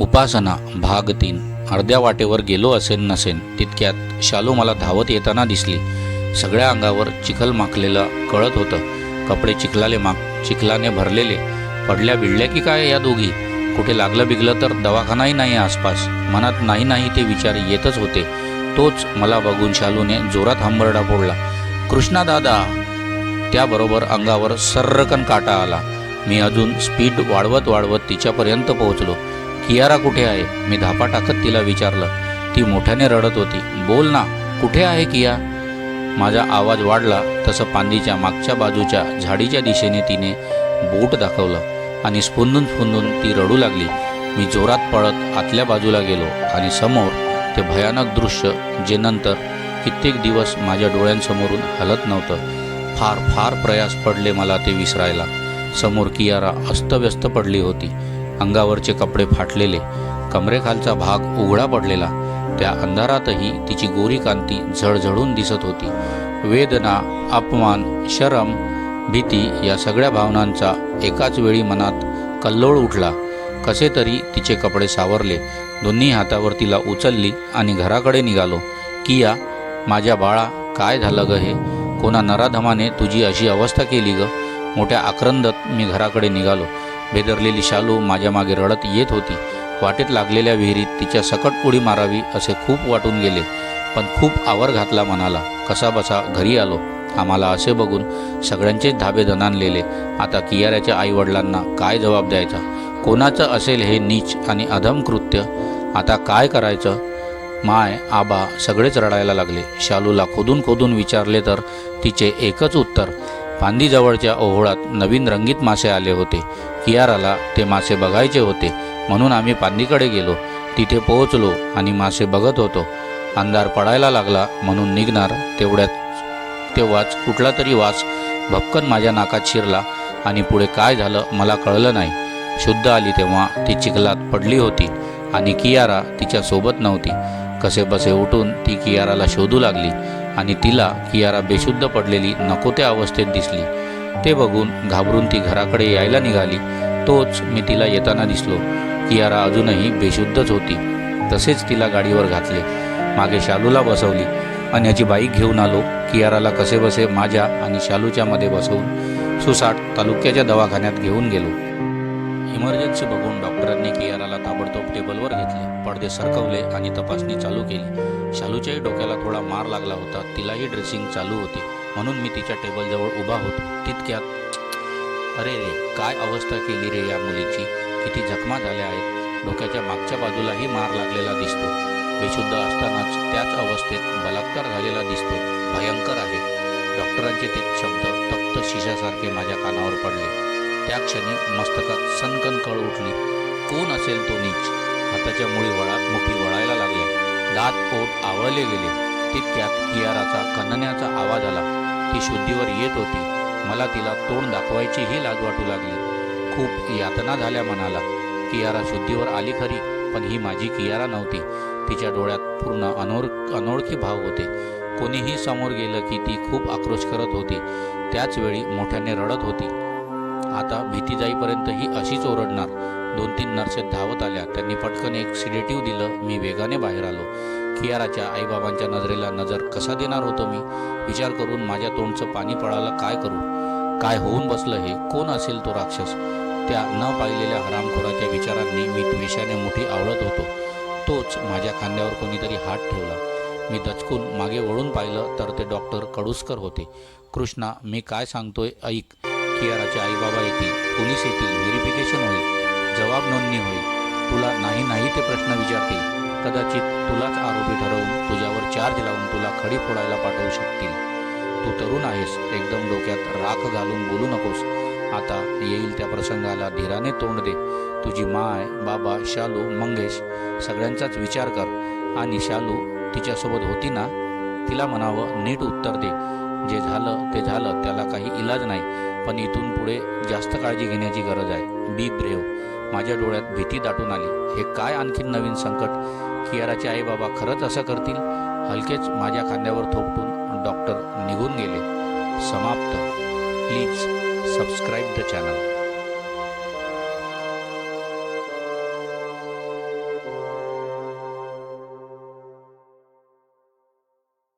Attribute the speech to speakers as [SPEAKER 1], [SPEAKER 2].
[SPEAKER 1] उपासना भाग तीन. अर्ध्या वाटेवर गेलो असेन नसेन तितक्यात शालू मला धावत येताना दिसली. सगळ्या अंगावर चिखल माखलेलं कळत होतं. कपडे चिखलाले माग चिखलाने भरलेले. पडल्या बिडल्या की काय या दोघी? कुठे लागलं बिगलं तर दवाखानाही नाही आसपास. मनात नाही नाही ते विचार येतच होते. तोच मला बघून शालूने जोरात हंबरडा फोडला. कृष्णा दादा. त्याबरोबर अंगावर सर्रकन काटा आला. मी अजून स्पीड वाढवत वाढवत तिच्यापर्यंत पोहोचलो. कियारा कुठे आहे? मी धापा टाकत तिला विचारलं. ती मोठ्याने रडत होती. बोल ना कुठे आहे किया? माझा आवाज वाढला. तसं पांदीच्या मागच्या बाजूच्या झाडीच्या दिशेने तिने बोट दाखवलं आणि स्फुंदून स्फुंदून ती रडू लागली. मी जोरात पळत आतल्या बाजूला गेलो आणि समोर ते भयानक दृश्य जे नंतर कित्येक दिवस माझ्या डोळ्यांसमोरून हलत नव्हतं. फार फार प्रयास पडले मला ते विसरायला. समोर कियारा अस्तव्यस्त पडली होती. अंगावरचे कपडे फाटलेले कमरेखालचा भाग उघडा पडलेला त्या अंधारातही तिची गोरी कांती झळझळून दिसत होती. वेदना अपमान शरम भीती या सगळ्या भावनांचा एकाच वेळी मनात कल्लोळ उठला. कसे तरी तिचे कपडे सावरले दोन्ही हातावर तिला उचलली आणि घराकडे निघालो. किया माझ्या बाळा काय झालं ग हे? कोणा नराधमाने तुझी अशी अवस्था केली ग? मोठ्या आक्रंदत मी घराकडे निघालो. बेदरलेली शालू माझ्या मागे रडत येत होती. वाटेत लागलेल्या विहिरीत तिच्या सकट उडी मारावी असे खूप वाटून गेले. पण खूप आवर घातला मनाला. कसा बसा घरी आलो. आम्हाला असे बघून सगळ्यांचेच धाबे दणानलेले आता कियाऱ्याच्या आईवडिलांना काय जबाब द्यायचा? कोणाचं असेल हे नीच आणि अधम कृत्य? आता काय करायचं? माय आबा सगळेच रडायला लागले. शालूला खोदून खोदून विचारले तर तिचे एकच उत्तर फांदीजवळच्या ओहोळात नवीन रंगीत मासे आले होते. कियाराला ते मासे बघायचे होते. म्हणून आम्ही पांदीकडे गेलो. तिथे पोहोचलो आणि मासे बघत होतो. अंधार पडायला लागला म्हणून निघणार तेवढ्यात तेव्हाच कुठला तरी वास भपकन माझ्या नाकात शिरला आणि पुढे काय झालं मला कळलं नाही. शुद्ध आली तेव्हा ती चिखलात पडली होती आणि कियारा तिच्या सोबत नव्हती. कसे बसे उठून ती कियाराला शोधू लागली. आणि तिला कियारा बेशुद्ध पडलेली नको त्या अवस्थेत दिसली. ते बघून घाबरून ती घराकडे यायला निघाली. तोच मी तिला येताना दिसलो. कियारा अजूनही बेशुद्धच होती. तसेच तिला गाडीवर घातले. मागे शालूला बसवली. आणि याची बाईक घेऊन आलो. कियाराला कसे बसे माझ्या आणि शालूच्या मध्ये बसवून सुसाट तालुक्याच्या दवाखान्यात घेऊन गेलो. इमर्जन्सी बघून डॉक्टरांनी कियाराला ताबडतोब टेबलवर घेतले. पडदे सरकवले आणि तपासणी चालू केली. शालूच्याही डोक्याला थोडा मार लागला होता. तिलाही ड्रेसिंग चालू होती. म्हणून मी तिच्या टेबलजवळ उभा होतो. तितक्यात अरे रे काय अवस्था केली रे या मुलीची? किती जखमा झाल्या आहेत. डोक्याच्या मागच्या बाजूलाही मार लागलेला दिसतो. बेशुद्ध असतानाच त्याच अवस्थेत बलात्कार झालेला दिसतो. भयंकर आहे. डॉक्टरांचे ते शब्द तप्त शिशासारखे माझ्या कानावर पडले. त्या क्षणी मस्तकात सनकन कळ उठली. कोण असेल तो नीच? हाताच्या मुळी वळा मुठी वळायला लागल्या. दात पोट आवळले गेले. तितक्यात कियाराचा कनण्याचा आवाज आला. ती शुद्धीवर येत होती. मला तिला तोंड दाखवायचीही लाज वाटू लागली. खूप यातना झाल्या मनाला. कियारा शुद्धीवर आली खरी पण ही माझी कियारा नव्हती. तिच्या डोळ्यात पूर्ण अनोर अनोळखी भाव होते. कोणीही समोर गेलं की ती खूप आक्रोश करत होती. त्याचवेळी मोठ्याने रडत होती. आता भीती जाईपर्यंत ही अशीच ओरडणार. दोन तीन नर्सेस धावत आल्या. त्यांनी पटकन एक सिडेटिव्ह दिलं. मी वेगाने बाहेर आलो. कियाराच्या आईबाबांच्या नजरेला नजर कसा देणार होतो मी? विचार करून माझ्या तोंडचं पाणी पळालं काय करू? काय होऊन बसलं हे? कोण असेल तो राक्षस? त्या न पाहिलेल्या हरामखोराच्या विचारांनी मी द्वेषाने मोठी आवळत होतो. तोच माझ्या खांद्यावर कोणीतरी हात ठेवला. मी दचकून मागे वळून पाहिलं तर ते डॉक्टर कडुसकर होते. कृष्णा मी काय सांगतोय ऐक. कियाराचे आईबाबा येतील. पोलीस येतील. व्हेरिफिकेशन होईल. जवाब नोंदणी होईल. तुला नाही नाही ते प्रश्न विचारतील. कदाचित तुलाच आरोपी ठरवून तुझ्यावर चार्ज लावून तुला खडी फोडायला पाठवू शकतील. तू तरुण आहेस. एकदम डोक्यात राख घालून बोलू नकोस. आता येईल त्या प्रसंगाला धीराने तोंड दे. तुझी माय बाबा शालू मंगेश सगळ्यांचाच विचार कर. आणि शालू तिच्यासोबत होती ना? तिला म्हणावं नीट उत्तर दे. जे झालं ते झालं. त्याला काही इलाज नाही. पण इथून पुढे जास्त काळजी घेण्याची गरज आहे. बी ब्रेव माझ्या डोळ्यात भीती दाटून आली. हे काय आणखीन नवीन संकट? कियाराचे आई बाबा खरंच असं करतील? हलकेच माझ्या खांद्यावर थोपटून डॉक्टर निघून गेले. समाप्त. Please subscribe the channel.